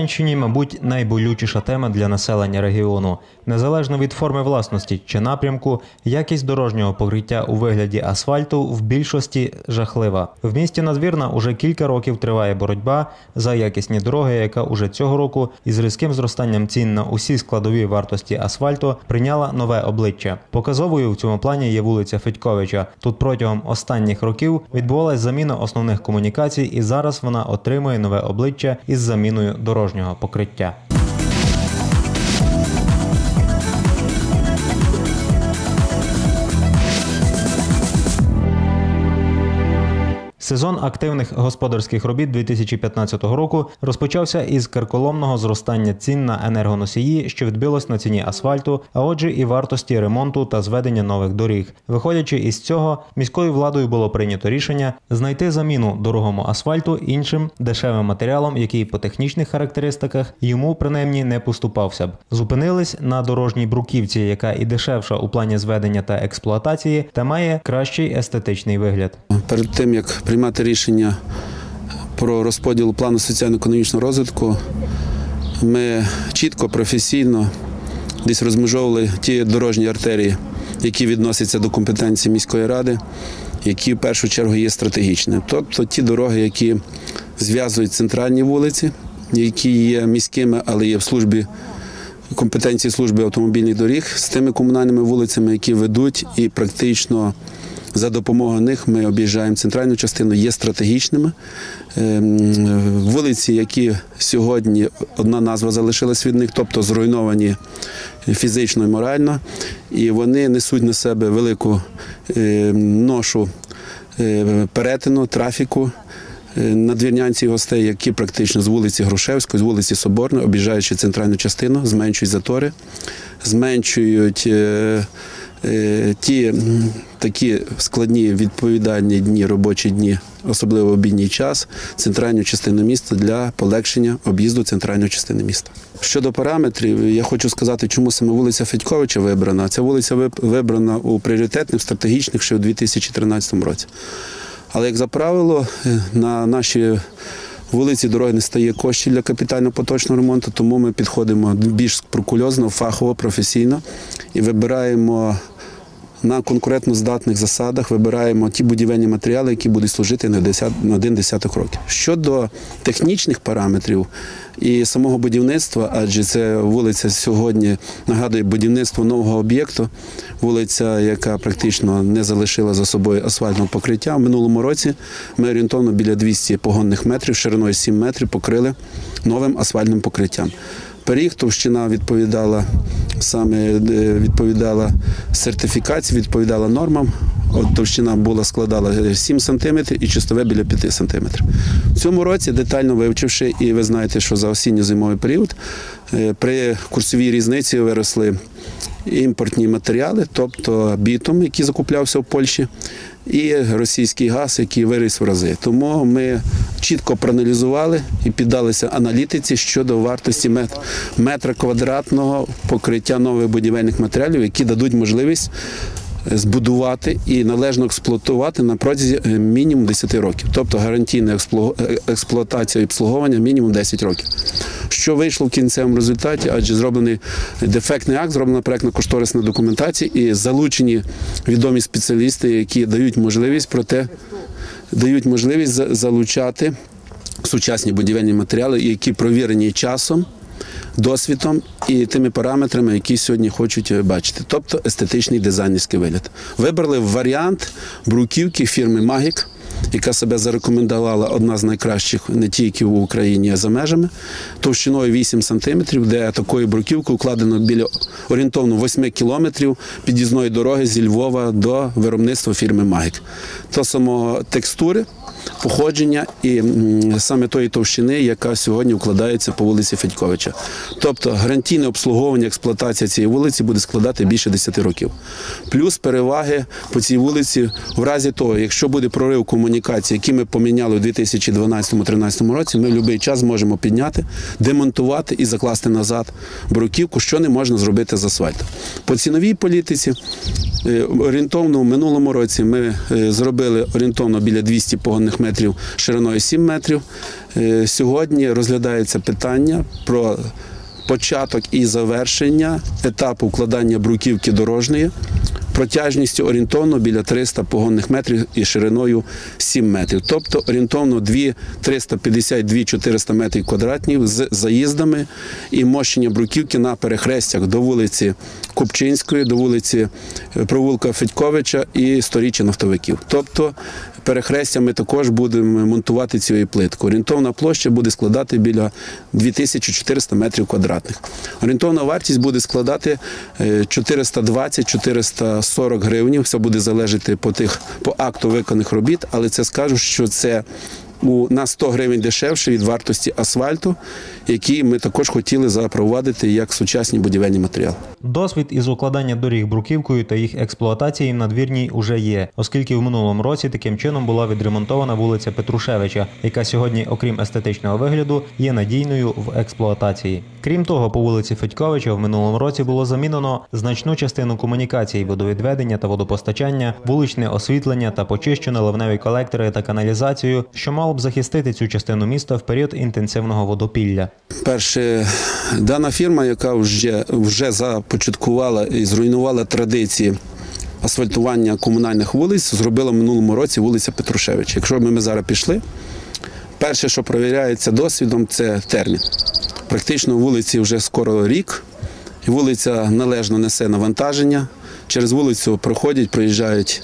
Дороги мабуть, найболючіша тема для населення регіону. Незалежно від форми власності чи напрямку, якість дорожнього покриття у вигляді асфальту в більшості жахлива. В місті Надвірна уже кілька років триває боротьба за якісні дороги, яка уже цього року із різким зростанням цін на усі складові вартості асфальту прийняла нове обличчя. Показовою в цьому плані є вулиця Федьковича. Тут протягом останніх років відбувалась заміна основних комунікацій, і зараз вона отримує нове обличчя із заміною дорожнього покриття. Сезон активних господарських робіт 2015 року розпочався із карколомного зростання цін на енергоносії, що відбилось на ціні асфальту, а отже, і вартості ремонту та зведення нових доріг. Виходячи із цього, міською владою було прийнято рішення знайти заміну дорогому асфальту іншим дешевим матеріалом, який по технічних характеристиках йому принаймні не поступався б. Зупинились на дорожній бруківці, яка і дешевша у плані зведення та експлуатації, та має кращий естетичний вигляд. Перед тим як приймати рішення про розподіл плану соціально-економічного розвитку, ми чітко, професійно десь розмежовували ті дорожні артерії, які відносяться до компетенції міської ради, які в першу чергу є стратегічними. Тобто ті дороги, які зв'язують центральні вулиці, які є міськими, але є в службі. Компетенції служби автомобільних доріг з тими комунальними вулицями, які ведуть і практично за допомогою них ми об'їжджаємо центральну частину, є стратегічними. Ем, Вулиці, які сьогодні одна назва залишилась від них, тобто зруйновані фізично і морально, і вони несуть на себе велику е, ношу е, перетину, трафіку. е, Надвірнянці гостей, які практично з вулиці Грушевської, з вулиці Соборної, об'їжджаючи центральну частину, зменшують затори, зменшують е, ті такі складні відповідальні дні, робочі дні, особливо обідній час, центральну частину міста для полегшення об'їзду центральної частини міста. Щодо параметрів, я хочу сказати, чому саме вулиця Федьковича вибрана. Ця вулиця вибрана у пріоритетних стратегічних ще у 2013 році. Але, як за правило, е, на наші вулиці дороги не стає коштів для капітально-поточного ремонту, тому ми підходимо більш скрупульозно, фахово, професійно і вибираємо на конкурентно здатних засадах, вибираємо ті будівельні матеріали, які будуть служити на 10 на один десяток років. Щодо технічних параметрів і самого будівництва, адже це вулиця сьогодні нагадує будівництво нового об'єкту, вулиця, яка практично не залишила за собою асфальтного покриття. В минулому році ми орієнтовно біля 200 погонних метрів, шириною 7 метрів покрили новим асфальтним покриттям. Періг товщина відповідала саме е, відповідала сертифікації, відповідала нормам. От товщина була складала 7 см і чистове біля 5 см. В цьому році, детально вивчивши, і ви знаєте, що за осінньо-зимовий період е, при курсовій різниці виросли імпортні матеріали, тобто бітом, який закуплявся в Польщі, і російський газ, який виріс в рази. Тому ми чітко проаналізували і піддалися аналітиці щодо вартості мет- метра квадратного покриття нових будівельних матеріалів, які дадуть можливість збудувати і належно експлуатувати на протязі е, мінімум 10 років, тобто гарантійна е, експлуатація і обслуговування мінімум 10 років. Що вийшло в кінцевому результаті, адже зроблений дефектний акт, зроблена проектна кошторисна документація і залучені відомі спеціалісти, які дають можливість про те, дають можливість залучати сучасні будівельні матеріали, які провірені часом, досвідом і тими параметрами, які сьогодні хочуть е, бачити, тобто естетичний дизайнерський вигляд. Вибрали варіант бруківки фірми Магік. Яка себе зарекомендувала одна з найкращих не тільки в Україні, а за межами, товщиною 8 сантиметрів, де такою бруківкою вкладено біля орієнтовно 8 кілометрів під'їзної дороги зі Львова до виробництва фірми Магік. То самого текстури, походження і саме тої товщини, яка сьогодні вкладається по вулиці Федьковича. Тобто гарантійне обслуговування експлуатація цієї вулиці буде складати більше 10 років. Плюс переваги по цій вулиці в разі того, якщо буде прорив комунікації, які ми поміняли у 2012-2013 році, ми в будь-який час зможемо підняти, демонтувати і закласти назад бруківку, що не можна зробити з асфальту. По ціновій політиці е, орієнтовно в минулому році ми е, зробили орієнтовно біля 200 погонних метрів шириною 7 метрів. Е, Сьогодні розглядається питання про початок і завершення етапу вкладання бруківки дорожньої протяжністю орієнтовно біля 300 погонних метрів і шириною 7 метрів. Тобто орієнтовно 350-400 метрів квадратних з заїздами і мощення бруківки на перехрестях до вулиці Купчинської, до вулиці е, Провулка Федьковича і сторіччя нафтовиків. Тобто перехрестя ми також будемо монтувати цією плитку. Орієнтовна площа буде складати біля 2400 метрів квадратних. Орієнтовна вартість буде складати е, 420-400 40 гривень. Все буде залежати по тих по акту виконаних робіт, але це скажу, що це у на 100 гривень дешевше від вартості асфальту, який ми також хотіли запровадити як сучасні будівельні матеріали. Досвід із укладання доріг бруківкою та їх експлуатації в надвірній уже є, оскільки в минулому році таким чином була відремонтована вулиця Петрушевича, яка сьогодні, окрім естетичного вигляду, є надійною в експлуатації. Крім того, по вулиці Федьковича в минулому році було замінено значну частину комунікацій, водовідведення та водопостачання, вуличне освітлення та почищено ливневі колектори та каналізацію, що мало б захистити цю частину міста в період інтенсивного водопілля. Перше, дана фірма, яка вже, вже започаткувала і зруйнувала традиції асфальтування комунальних вулиць, зробила в минулому році вулиця Петрушевича. Якщо ми, ми зараз пішли, перше, що перевіряється досвідом, це термін. Практично вулиці вже скоро рік, вулиця належно несе навантаження. Через вулицю проходять, проїжджають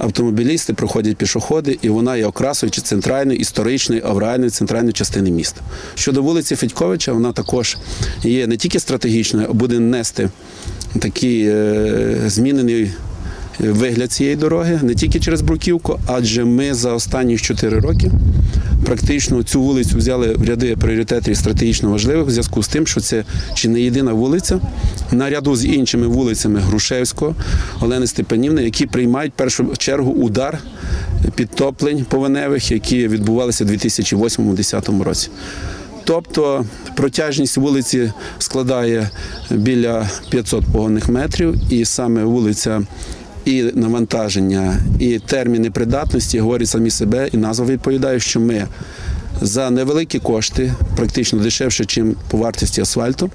автомобілісти, проходять пішоходи, і вона є окрасою чи центральної, історичної, авральної центральної частини міста. Щодо вулиці Федьковича, вона також є не тільки стратегічною, а буде нести такий е, змінений вигляд цієї дороги, не тільки через Бруківку, адже ми за останні 4 роки практично цю вулицю взяли в ряди пріоритетів стратегічно важливих в зв'язку з тим, що це чи не єдина вулиця, наряду з іншими вулицями Грушевського, Олени Степанівни, які приймають в першу чергу удар підтоплень повеневих, які відбувалися у 2008-2010 році. Тобто протяжність вулиці складає біля 500 погонних метрів, і саме вулиця і навантаження, і терміни придатності говорять самі себе, і назва відповідає, що ми за невеликі кошти, практично дешевше, ніж по вартості асфальту,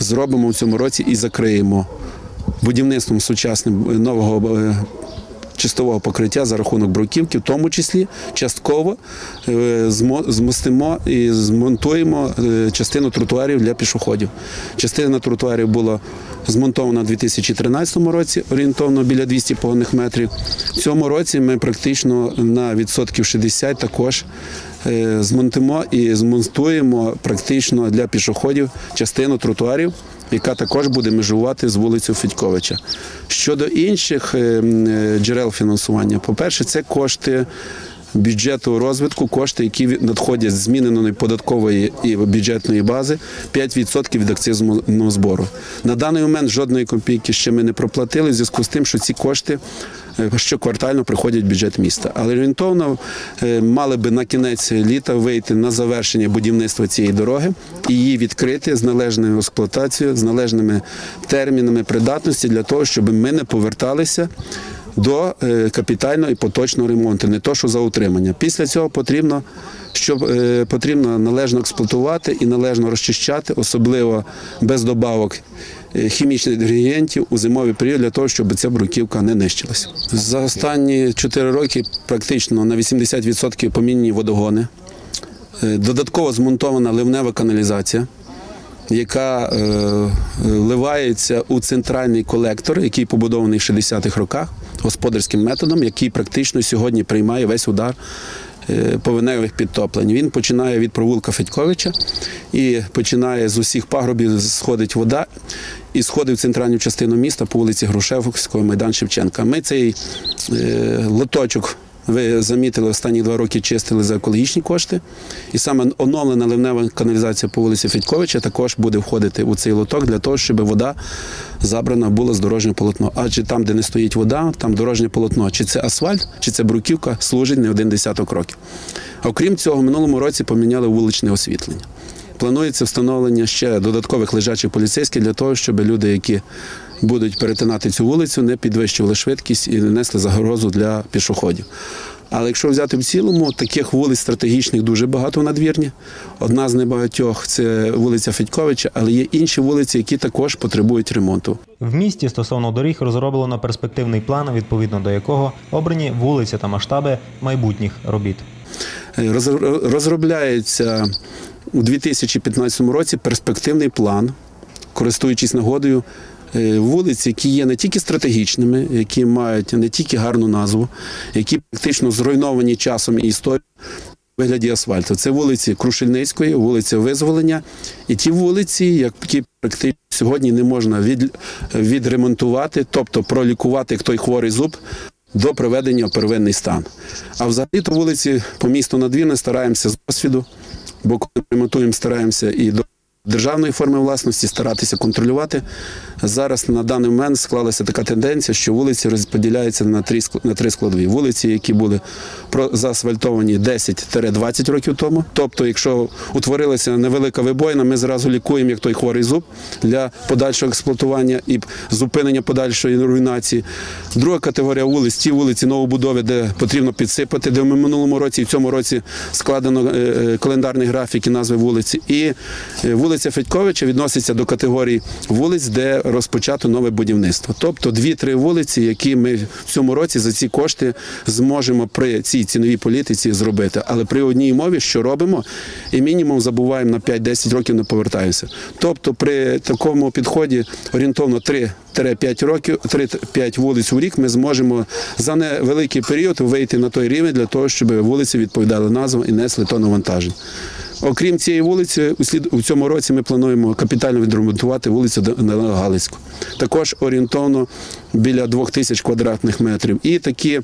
зробимо в цьому році і закриємо будівництвом сучасним нового е, чистового покриття за рахунок бруківки, в тому числі частково е, змостимо і змонтуємо е, частину тротуарів для пішоходів. Частина тротуарів була змонтована у 2013 році, орієнтовно біля 200 погонних метрів. В цьому році ми практично на відсотків 60 також е, змонтимо і змонтуємо практично для пішоходів частину тротуарів яка також буде межувати з вулицею Федьковича. Щодо інших е, е, джерел фінансування, по-перше, це кошти. Бюджету розвитку кошти, які надходять з зміненої податкової і бюджетної бази, 5% від акцизного збору. На даний момент жодної копійки ще ми не проплатили в зв'язку з тим, що ці кошти щоквартально приходять в бюджет міста. Але орієнтовно е, мали би на кінець літа вийти на завершення будівництва цієї дороги і її відкрити з належною експлуатацією, з належними термінами придатності для того, щоб ми не поверталися до е, капітального і поточного ремонту, не то, що за утримання. Після цього потрібно, щоб е, потрібно належно експлуатувати і належно розчищати, особливо без добавок хімічних інгредієнтів у зимовий період для того, щоб ця бруківка не нищилася. За останні 4 роки практично на 80% помінні водогони. Е, Додатково змонтована ливнева каналізація яка е, вливається у центральний колектор, який побудований в 60-х роках господарським методом, який практично сьогодні приймає весь удар е, повеневих підтоплень. Він починає від провулка Федьковича і починає з усіх пагробів сходить вода і сходить в центральну частину міста по вулиці Грушевського, Майдан Шевченка. Ми цей е, лоточок Ви замітили, останні два роки чистили за екологічні кошти. І саме оновлена ливнева каналізація по вулиці Федьковича також буде входити у цей лоток для того, щоб вода забрана була з дорожнього полотно. Адже там, де не стоїть вода, там дорожнє полотно. Чи це асфальт, чи це бруківка, служить не один десяток років. Окрім цього, в минулому році поміняли вуличне освітлення. Планується встановлення ще додаткових лежачих поліцейських для того, щоб люди, які будуть перетинати цю вулицю, не підвищували швидкість і не несли загрозу для пішоходів. Але якщо взяти в цілому, таких вулиць стратегічних дуже багато в надвірні. Одна з небагатьох це вулиця Федьковича, але є інші вулиці, які також потребують ремонту. В місті стосовно доріг розроблено перспективний план, відповідно до якого обрані вулиці та масштаби майбутніх робіт. Роз- Розробляється у 2015 році перспективний план, користуючись нагодою, е, вулиць, які є не тільки стратегічними, які мають не тільки гарну назву, які практично зруйновані часом і історією у вигляді асфальту. Це вулиці Крушельницької, вулиця Визволення і ті вулиці, які практично сьогодні не можна від, відремонтувати, тобто пролікувати як той хворий зуб до приведення в первинний стан. А взагалі то вулиці по місту Надвірне стараємося з досвіду, бо коли ремонтуємо, стараємося і до державної форми власності старатися контролювати. Зараз на даний момент склалася така тенденція, що вулиці розподіляються на три, на три складові. Вулиці, які були заасфальтовані 10-20 років тому. Тобто, якщо утворилася невелика вибоїна, ми зразу лікуємо як той хворий зуб для подальшого експлуатування і зупинення подальшої руйнації. Друга категорія вулиць ті вулиці новобудови, де потрібно підсипати, де ми минулому році і в цьому році складено е, е, календарний графік і назви вулиці. І е, вулиця Федьковича відноситься до категорії вулиць, де розпочато нове будівництво. Тобто дві-три вулиці, які ми в цьому році за ці кошти зможемо при цій ціновій політиці зробити. Але при одній мові, що робимо, і мінімум забуваємо на 5-10 років не повертаємося. Тобто при такому підході орієнтовно 3-5 років, 3-5 вулиць у рік ми зможемо за невеликий період вийти на той рівень для того, щоб вулиці відповідали назвам і несли то навантаження. Окрім цієї вулиці, у слід у цьому році ми плануємо капітально відремонтувати вулицю Галицьку. Також орієнтовно біля двох тисяч квадратних метрів. І такі е,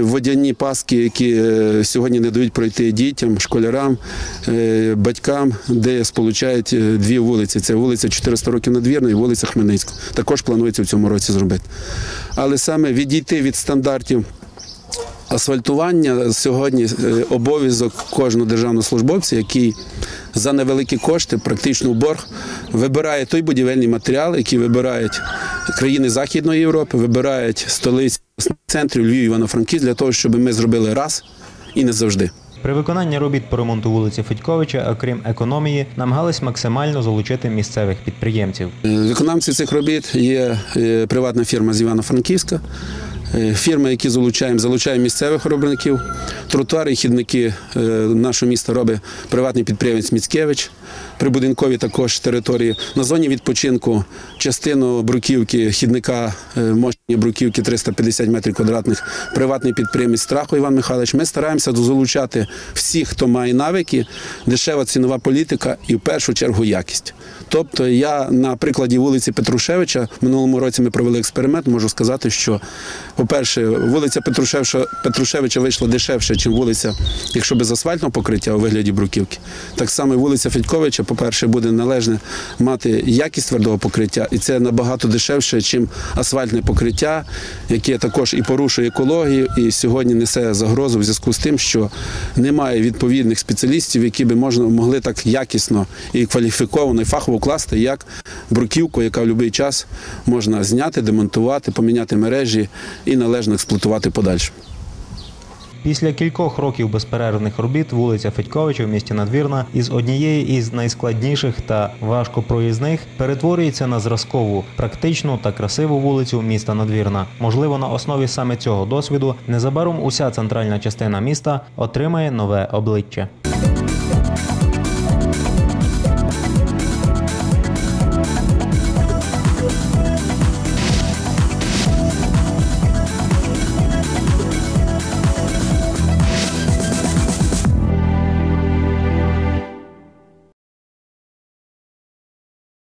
водяні паски, які е, сьогодні не дають пройти дітям, школярам, е, батькам, де сполучають дві вулиці. Це вулиця 400 років надвірна і вулиця Хмельницька. Також планується в цьому році зробити. Але саме відійти від стандартів Асфальтування сьогодні е, обов'язок кожного державного службовця, який за невеликі кошти, практично в борг, вибирає той будівельний матеріал, який вибирають країни Західної Європи, вибирають столиці центрів Львів, Івано-Франківськ для того, щоб ми зробили раз і не завжди. При виконанні робіт по ремонту вулиці Федьковича, окрім економії, намагались максимально залучити місцевих підприємців. Е, Виконавці цих робіт є е, приватна фірма з Івано-Франківська. Е, Фірми, які залучаємо, залучаємо місцевих виробників. Тротуари і хідники е, нашого міста робить приватний підприємець Міцкевич. Прибудинкові також території. На зоні відпочинку частину бруківки, хідника е, мощні бруківки 350 метрів квадратних, приватний підприємець Страху Іван Михайлович. Ми стараємося залучати всіх, хто має навики, дешева цінова політика і в першу чергу якість. Тобто я на прикладі вулиці Петрушевича минулому році ми провели експеримент. Можу сказати, що, по-перше, вулиця Петрушевича, Петрушевича вийшла дешевше, ніж вулиця, якщо без асфальтного покриття у вигляді бруківки. Так само і вулиця Федьковича, по-перше, буде належне мати якість твердого покриття, і це набагато дешевше, ніж асфальтне покриття, яке також і порушує екологію, і сьогодні несе загрозу в зв'язку з тим, що немає відповідних спеціалістів, які би можна могли так якісно і кваліфіковано і фахово вкласти, як бруківку, яка в будь-який час можна зняти, демонтувати, поміняти мережі і належно експлуатувати подальше. Після кількох років безперервних робіт вулиця Федьковича в місті Надвірна із однієї із найскладніших та важкопроїзних перетворюється на зразкову, практичну та красиву вулицю міста Надвірна. Можливо, на основі саме цього досвіду незабаром уся центральна частина міста отримає нове обличчя.